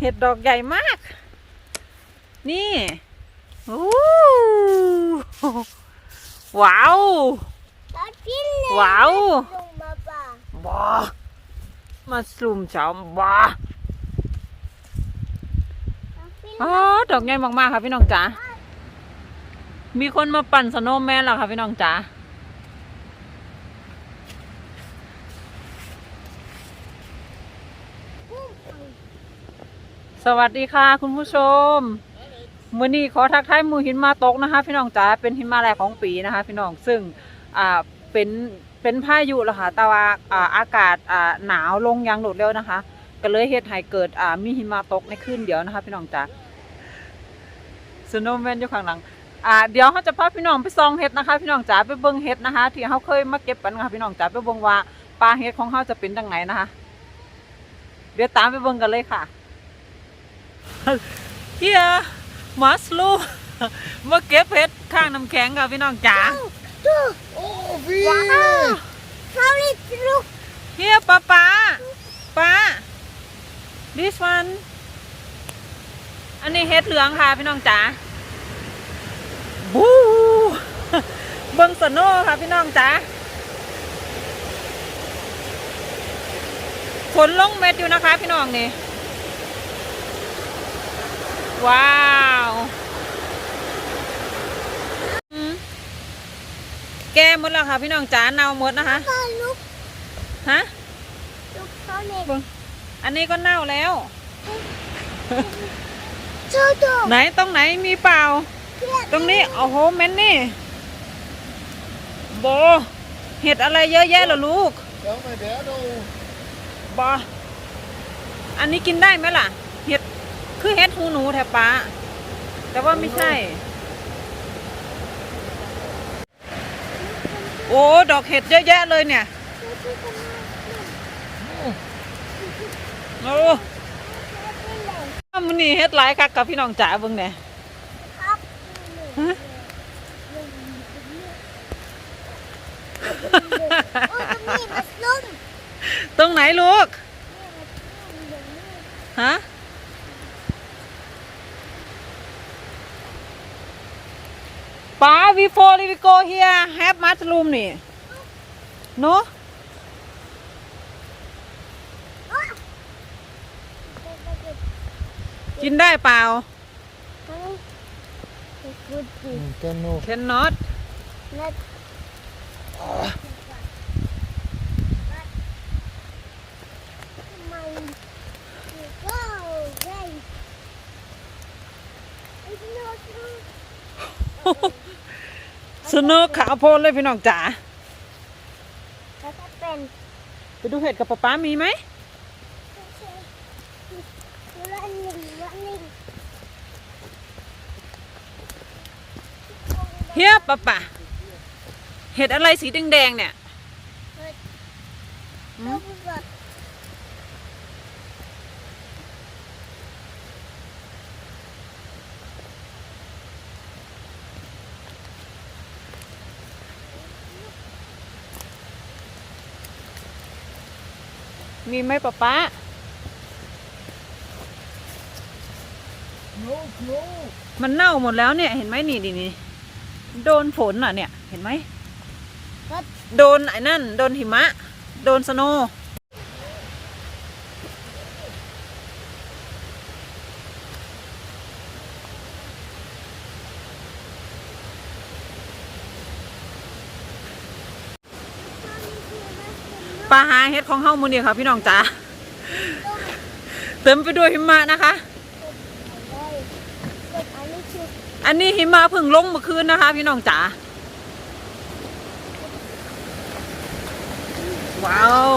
เห็ดดอกใหญ่มาก นี่โอ้ว้าวเรากินเลยว้าวลงมาป่าบ้ามาสลุมเช้าบ้าเรากินอ๋อดอกใหญ่มากๆค่ะพี่น้องจ๋ามีคนมาปั่นสโนว์แมนแล้วค่ะพี่น้องจ๋า สวัสดีค่ะคุณผู้ชมมื่อนี้ขอทักทายหมูหินมาตกนะคะ พี่น้องจ๋าเป็นหินมาแรกของปีนะคะ พี่น้องซึ่งอ่าเป็นเป็นพายุแล้วค่ะแต่ว่าอ่าอากาศอ่าหนาวลงอย่างรวดเร็วนะคะ ก็เลยเฮ็ดให้เกิดอ่ามีหินมะตกในคืนเดียวนะคะ พี่น้องจ๋าสโนว์แมนอยู่ข้างหลังอ่าเดี๋ยวเขาจะพาพี่น้องไปซองเห็ดนะคะ พี่น้องจ๋าไปเบิ่งเห็ดนะคะ ที่เขาเคยมาเก็บกันค่ะพี่น้องจ๋าไปเบิ่งว่าปลาเห็ดของเขาจะเป็นจังไหนนะคะ เดี๋ยวตามไปเบิ่งกันเลยค่ะ เฮียมัสลูมาเก็บเห็ดข้างน้ำแข็งค่ะพี่น้องจ๋าดูโอ้พี่ว้าวเขาเรียกลูกเฮียป้าป้าป้า this one อันนี้เห็ดเหลืองค่ะพี่น้องจ๋า บูเบิ่งสโนว์ค่ะพี่น้องจ๋า ฝนลงเม็ดอยู่นะคะพี่น้องนี่ ว้าวอืมแก้หมดแล้วค่ะพี่น้องจ๋าเน่าหมดนะคะก็ลูกฮะลูกเขาเรียกเบิ่งอันนี้ก็เน่าแล้วโชว์ดูไหนตรงไหนมีเปล่าเพื่อนตรงนี้โอ้โหแมนนี่โบเห็ดอะไรเยอะแยะเหรอลูกเดี๋ยวมาเดี๋ยวดูบออันนี้กินได้ไหมล่ะ เห็ด คือเห็ดหูหนูแถบป้า แต่ว่าไม่ใช่ โอ้ ดอกเห็ดเยอะแยะเลยเนี่ย โอ้มันนี่เฮ็ดหลายคักกับพี่น้องจ๋าเบิ่งแหน่ครับฮะโอ้ยมันมีมัสลุมตรงไหนลูก ฮะ ป้า before we go here have mushroom นี่เนอะกินได้เปล่ากันโน cannot สโนว์ขาวโพลนเลยพี่น้องจ๋าแล้วก็เป็นไปดูเห็ดกับป๊าป๊ามีไหมวันหนึ่งวันหนึ่งเฮียป๊าป๊าเห็ดอะไรสีแดงๆเนี่ย มีไหมป๊าป๊าโนโนมันเน่าหมดแล้วเนี่ย เห็นไหมนี่นี่นี่โดนฝนอะเนี่ย เห็นไหม โดนไอ้นั่น โดนหิมะ โดนสโนว์ ปลาหาเห็ดของเฮ้ามือเนี่ยค่ะพี่น้องจ๋าเต็มไปด้วยหิมะนะคะเด็กอันนี้คืออันนี้หิมะเพิ่งลงเมื่อคืนนะคะ พี่น้องจ๋าว้าว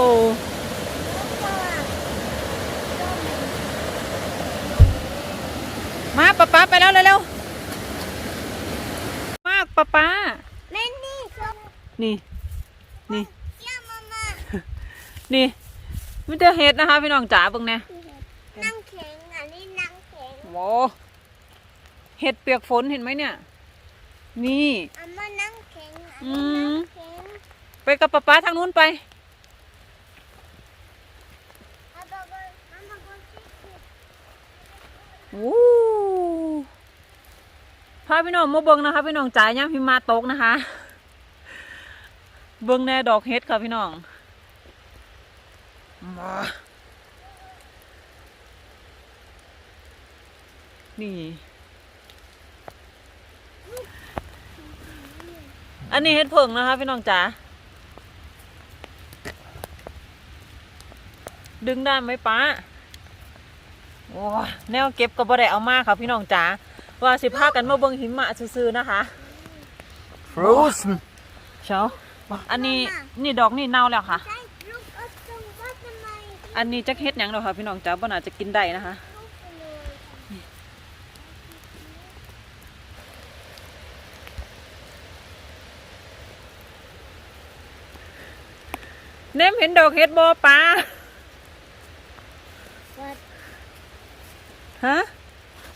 มาป๊าป๊าไปแล้วเร็วๆมากป๊าป๊าแม่นี่ส้มนี่นี่เจ้ามามา นี่มันจะเห็ดนะคะ พี่น้องจ๋าเบิ่งแน่นั่งแข็งอันนี้นั่งแข็งโว้เห็ดเปียกฝนเห็นไหมเนี่ย นี่อันมานั่งแข็งอันอืนี้นั่มงแข็งไปกับป๊าป๊าทางนู้นไปเอาบอกว่าเอาบอกว่าที่คือวู้พาพี่น้องมาเบิ่งนะคะ พี่น้องจ๋าย่างพิมมาตกนะคะ เบิ่งแน่ดอกเฮ็ดค่ะพี่น้อง มานี่ อันนี้เฮ็ดเผิงนะคะพี่น้องจ๋า ดึงได้ไหมป้าโอ้ยแนวเก็บก็บ่ได้เอามาค่ะพี่น้องจ๋า ว่าสิพากันมาเบิ่งหิมะซื่อๆนะคะ Frozen. เช้าอันนี้นี่ดอกนี่เน่าแล้วค่ะ อันนี้จักเฮ็ดหยังดอกค่ะพี่น้องจ๋าบ่น่าจะกินได้นะคะลูกไปเลยเนมเห็นดอกเฮ็ดบ่ป้าวัดฮะ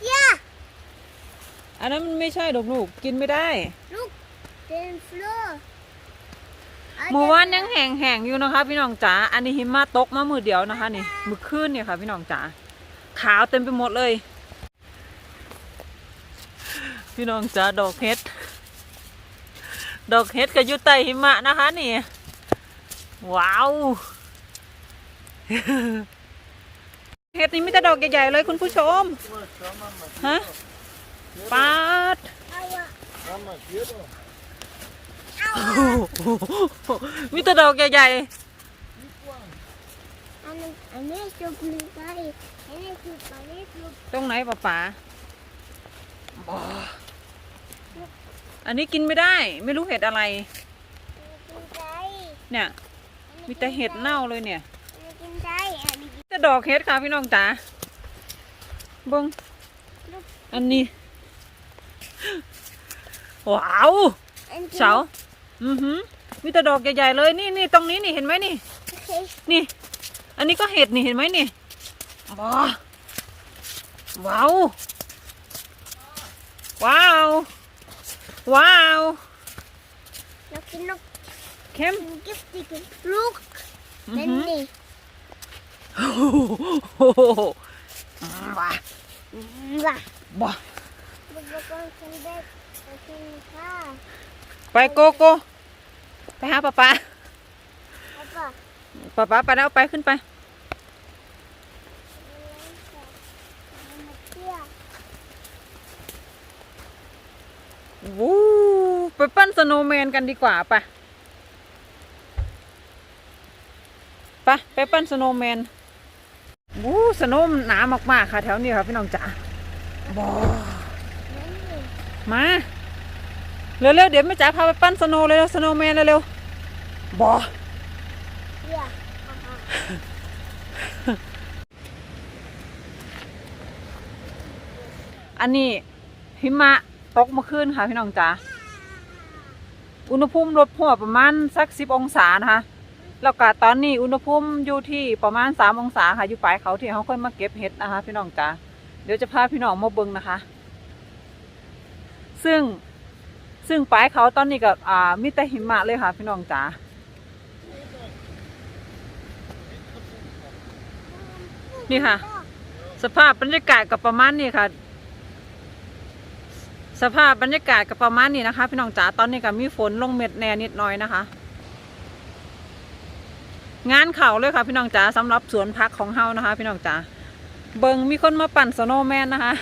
ย่าอันนั้นมันไม่ใช่ดอกลูก กินไม่ได้ ลูกเต็มฟล อร์เมื่อวานยังแห้งๆอยู่นะคะ พี่น้องจ๋า อันนี้หิมะตกมามือเดียวนะคะนี่ มือคืนเนี่ยค่ะ พี่น้องจ๋า ขาวเต็มไปหมดเลย พี่น้องจ๋าดอกเฮ็ด ดอกเฮ็ดก็อยู่ใต้หิมะนะคะ นี่ ว้าวเฮ็ดนี่มีแต่ดอกใหญ่ๆเลยคุณผู้ชม ฮะปาด มีแต่ดอกใหญ่อันนี้อันนี้จุกหนึ่งไปอันนี้จุกอันนี้จุกๆ ตรงไหนป๋าป๋าอ๋ออันนี้กินไม่ได้ ไม่รู้เห็ดอะไร กินใจเนี่ย มีแต่เห็ดเน่าเลยเนี่ย อันนี้กินใจอันนี้มีแต่ดอกเห็ดค่ะพี่น้องจ๋าเบงอันนี้ ว้าว อันนี้เฉา อือหือมีแต่ดอกใหญ่ๆเลยนี่นี่ตรงนี้นี่เห็นไหมนี่โอเคนี่ อันนี้ก็เห็ดนี่เห็นไหมนี่ว้าว้าวว้าวว้าวเรากินนกเข้มกินกิฟต์กินลูกอื้อนั่นหือนี่โอ้โหว้าว่ะบ้าบุกบุกก่อนฉันเด็ก ไปโกโก้ไปหาป้าป้าแล้วก็ป้าป้าไปแล้วไปขึ้นไปวู้ไปปั้นสโนว์แมนกันดีกว่าปะไปไปปั้นสโนว์แมนวู้สโนว์มันหนามากๆค่ะ แถวนี้ค่ะพี่น้องจ๋าบอมา เร็วๆเดี๋ยวแม่จ๋าพาไปปั้นสโนว์เลยสโนว์แมนเร็วๆบอเที่อันนี้หิมะตกเมื่อคืนค่ะพี่น้องจ๋า อุณหภูมิลดหัวประมาณสักสิบองศานะคะ แล้วก็ตอนนี้อุณหภูมิอยู่ที่ประมาณสามองศาค่ะอยู่ปลายเขาที่เขาค่อยมาเก็บเห็ดนะคะ พี่น้องจ๋า เดี๋ยวจะพาพี่น้องมาเบิ่งนะคะ ซึ่ง ซึ่งปลายเขาตอนนี้ก็อ่ามีแต่หิมะเลยค่ะ พี่น้องจ๋านี่ค่ะ สภาพบรรยากาศกับประมาณนี้ค่ะ สภาพบรรยากาศกับประมาณนี้นะคะ พี่น้องจ๋าตอนนี้ก็มีฝนลงเม็ดแน่นิดน่อยนะคะ งานเข่าเลยค่ะ พี่น้องจ๋าสำหรับสวนพักของเฮานะคะ พี่น้องจ๋าเบิงมีคนมาปั่นสโนว์แมนนะคะ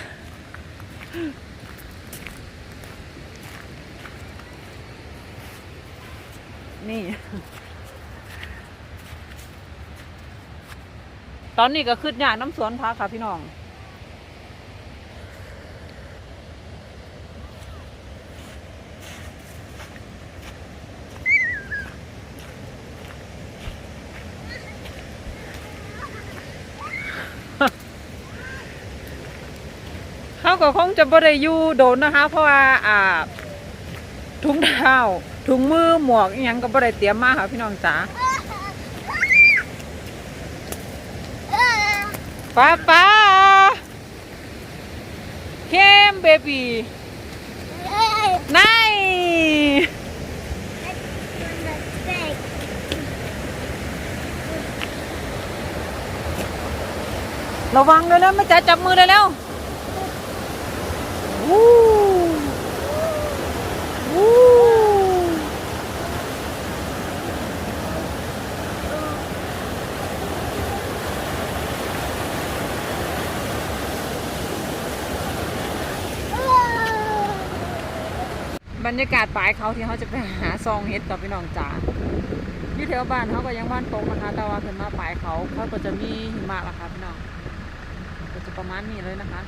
นี่ ตอนนี้ก็ขึ้นยางน้ำสวนพักค่ะพี่น้อง เขาก็คงจะบ่ได้อยู่โดนนะคะ เพราะว่า อ่าถุงเท้า ถุงมือหมวกอหยังก็บ่ได้เตรียมมาค่ะพี่น้องจ๋าเออป้าป้าเข้มเบบีเอ้ยนายมันเด็กระวังเลยแล้วแม่จ๋าจับมือเลยแล้ววู้วู้ บรรยากาศปลายเขาที่เขาจะไปหาซองเฮ็ดกับพี่น้องจ๋าอยู่แถวบ้านเขาก็ยังบ้านตรงนะคะ แต่ว่าขึ้นมาปลายเขาเขาก็จะมีหิมะละค่ะพี่น้องก็จะประมาณนี้เลยนะคะ